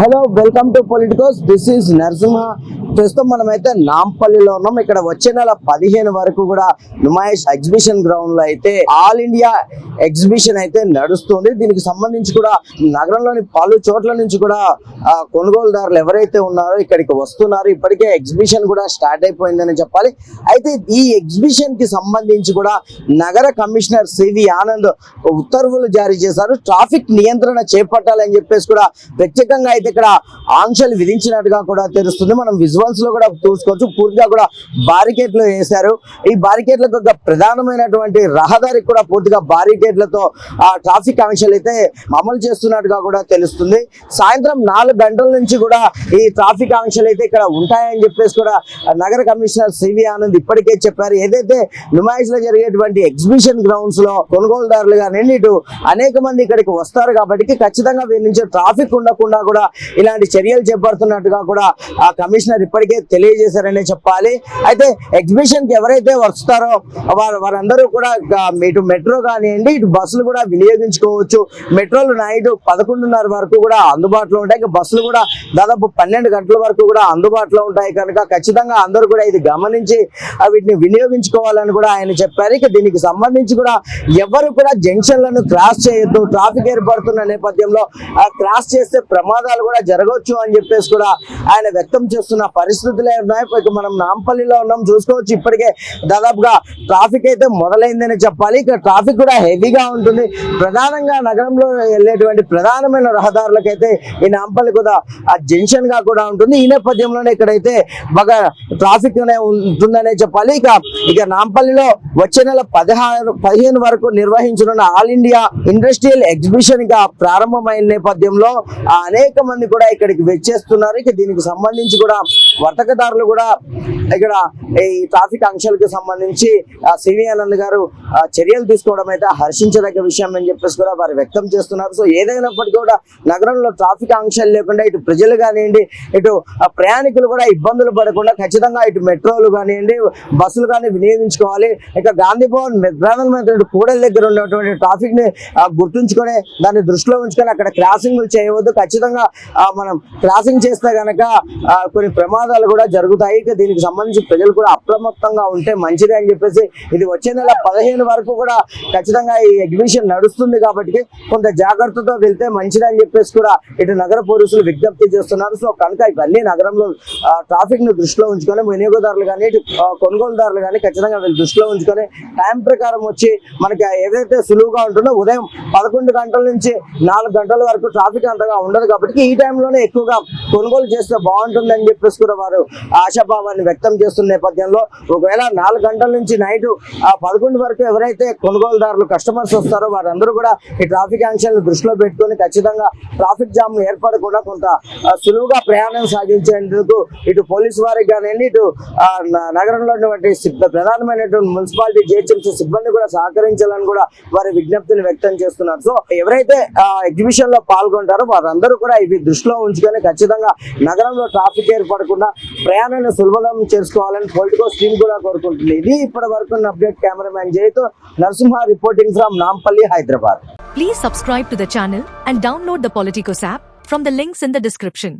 Hello welcome to Politicos. This is Narasimha. ప్రస్తుతం మనమైతే నాంపల్లిలో ఉన్నాం. ఇక్కడ వచ్చే నెల పదిహేను వరకు కూడా నుమాయిష్ ఎగ్జిబిషన్ గ్రౌండ్లో అయితే ఆల్ ఇండియా ఎగ్జిబిషన్ అయితే నడుస్తుంది. దీనికి సంబంధించి కూడా నగరంలోని పలు చోట్ల నుంచి కూడా కొనుగోలుదారులు ఎవరైతే ఉన్నారో ఇక్కడికి వస్తున్నారు. ఇప్పటికే ఎగ్జిబిషన్ కూడా స్టార్ట్ అయిపోయిందని చెప్పాలి. అయితే ఈ ఎగ్జిబిషన్కి సంబంధించి కూడా నగర కమిషనర్ సివి ఆనంద్ ఉత్తర్వులు జారీ చేశారు. ట్రాఫిక్ నియంత్రణ చేపట్టాలని చెప్పేసి కూడా ప్రత్యేకంగా అయితే ఇక్కడ ఆంక్షలు విధించినట్టుగా కూడా తెలుస్తుంది. మనం విజువల్స్లో కూడా చూసుకోవచ్చు. పూర్తిగా కూడా బారికేడ్లు వేశారు. ఈ బారికేడ్లకు ఒక ప్రధానమైనటువంటి రహదారికి కూడా పూర్తిగా బారికేడ్లతో ఆ ట్రాఫిక్ ఆంక్షలు అయితే అమలు చేస్తున్నట్టుగా కూడా తెలుస్తుంది. సాయంత్రం నాలుగు గంటల నుంచి కూడా ఈ ట్రాఫిక్ ఆంక్షలు అయితే ఇక్కడ ఉంటాయని చెప్పేసి కూడా నగర కమిషనర్ సివి ఆనంద్ ఇప్పటికే చెప్పారు. ఏదైతే నుమాయిస్లో జరిగేటువంటి ఎగ్జిబిషన్ గ్రౌండ్స్లో కొనుగోలుదారులు కానీ ఇటు అనేక మంది ఇక్కడికి వస్తారు కాబట్టి ఖచ్చితంగా వీరి నుంచి ట్రాఫిక్ ఉండకుండా కూడా ఇలాంటి చర్యలు చేపడుతున్నట్టుగా కూడా ఆ కమిషనర్ ఇప్పటికే తెలియజేశారనే చెప్పాలి. అయితే ఎగ్జిబిషన్కి ఎవరైతే వస్తారో వారు వారందరూ కూడా ఇటు మెట్రో కానివ్వండి ఇటు బస్సులు కూడా వినియోగించుకోవచ్చు. మెట్రోలు నైట్ పదకొండున్నర వరకు కూడా అందుబాటులో ఉంటాయి. బస్సులు కూడా దాదాపు పన్నెండు గంటల వరకు కూడా అందుబాటులో ఉంటాయి. కనుక ఖచ్చితంగా అందరూ కూడా ఇది గమనించి వీటిని వినియోగించుకోవాలని కూడా ఆయన చెప్పారు. ఇక దీనికి సంబంధించి కూడా ఎవరు కూడా జంక్షన్లను క్రాస్ చేయొద్దు. ట్రాఫిక్ ఏర్పడుతున్న నేపథ్యంలో ఆ క్రాస్ చేస్తే ప్రమాదాలు కూడా జరగవచ్చు అని చెప్పేసి కూడా ఆయన వ్యక్తం చేస్తున్న పరిస్థితులే ఉన్నాయి. ఇక మనం నాంపల్లిలో ఉన్నాం. చూసుకోవచ్చు ఇప్పటికే దాదాపుగా ట్రాఫిక్ అయితే మొదలైందని చెప్పాలి. ఇక ట్రాఫిక్ కూడా హెవీగా ఉంటుంది. ప్రధానంగా నగరంలో వెళ్ళేటువంటి ప్రధానమైన రహదారులకైతే ఈ నాంపల్లి కూడా ఆ జంక్షన్గా కూడా ఉంటుంది. ఈ నేపథ్యంలోనే ఇక్కడైతే బాగా ట్రాఫిక్ ఉంటుందనే చెప్పాలి. ఇక ఇక నాంపల్లిలో వచ్చే నెల పదహారు పదిహేను వరకు నిర్వహించనున్న ఆల్ ఇండియా ఇండస్ట్రియల్ ఎగ్జిబిషన్ ఇక ప్రారంభమైన నేపథ్యంలో ఆ అనేక మంది కూడా ఇక్కడికి వచ్చేస్తున్నారు. ఇక దీనికి సంబంధించి కూడా వర్తకదారులు కూడా ఇక్కడ ఈ ట్రాఫిక్ ఆంక్షలకు సంబంధించి సివి ఆనంద్ గారు చర్యలు తీసుకోవడం అయితే హర్షించదగ్గ విషయం అని చెప్పేసి కూడా వారు వ్యక్తం చేస్తున్నారు. సో ఏదైనప్పటికీ కూడా నగరంలో ట్రాఫిక్ ఆంక్షలు లేకుండా ఇటు ప్రజలు కానివ్వండి ఇటు ప్రయాణికులు కూడా ఇబ్బందులు పడకుండా ఖచ్చితంగా ఇటు మెట్రోలు కానివ్వండి బస్సులు కానీ వినియోగించుకోవాలి. ఇక గాంధీ భవన్ మె- ప్రధానమంత్రి కూడల దగ్గర ఉన్నటువంటి ట్రాఫిక్ని గుర్తుంచుకొని దాన్ని దృష్టిలో ఉంచుకొని అక్కడ క్రాసింగ్లు చేయవద్దు. ఖచ్చితంగా మనం క్రాసింగ్ చేస్తే గనక కొన్ని ప్రమాదాలు కూడా జరుగుతాయి. దీనికి సంబంధించి ప్రజలు కూడా అప్రమత్తంగా ఉంటే మంచిది అని చెప్పేసి ఇది వచ్చే నెల పదిహేను వరకు కూడా ఖచ్చితంగా ఈ ఎగ్జిబిషన్ నడుస్తుంది కాబట్టి కొంత జాగ్రత్తతో వెళ్తే మంచిది అని చెప్పేసి కూడా ఇటు నగర పోలీసులు విజ్ఞప్తి చేస్తున్నారు. సో కనుక ఇవన్నీ నగరంలో ట్రాఫిక్ను దృష్టిలో ఉంచుకొని వినియోగదారులు కానీ ఇటు కొనుగోలుదారులు కానీ ఖచ్చితంగా వీళ్ళు దృష్టిలో ఉంచుకొని టైం ప్రకారం వచ్చి మనకి ఏదైతే సులువుగా ఉంటుందో ఉదయం పదకొండు గంటల నుంచి నాలుగు గంటల వరకు ట్రాఫిక్ అంతగా ఉండదు కాబట్టి ఈ టైంలోనే ఎక్కువగా కొనుగోలు చేస్తే బాగుంటుందని చెప్పేసి కూడా వారు ఆశాభావాన్ని వ్యక్తం చేస్తున్న నేపథ్యంలో ఒకవేళ నాలుగు గంటల నుంచి నైట్ పదకొండు వరకు ఎవరైతే కొనుగోలుదారులు కస్టమర్స్ వస్తారో వారందరూ కూడా ఈ ట్రాఫిక్ ఆంక్షలను దృష్టిలో పెట్టుకొని ఖచ్చితంగా ట్రాఫిక్ జామ్ ఏర్పడకుండా కొంత సులువుగా ప్రయాణం సాగించేందుకు ఇటు పోలీసు వారికి కానివ్వండి ఇటు ఆ, నగరంలో ఉన్నటువంటి సిబ్బ- ప్రధానమైనటువంటి మున్సిపాలిటీ జిహెచ్ఎంసీ సిబ్బంది కూడా సహకరించాలని కూడా వారి విజ్ఞప్తిని వ్యక్తం చేస్తున్నారు. సో ఎవరైతే ఎగ్జిబిషన్లో పాల్గొంటారో వారందరూ కూడా ఇవి దృష్టిలో ఉంచుకొని ఖచ్చితంగా నగరంలో ట్రాఫిక్ ఏర్పడకుండా ప్రయాణాన్ని సులభం చేసుకోవాలని పొలిటికల్ స్టీమ్ కూడా కోరుకుంటుంది. ఇది ఇప్పటి వరకు ఉన్న update cameraman జయతో Narasimha reporting from Nampally Hyderabad. Please subscribe to the channel and download the Politicos app from the links in the description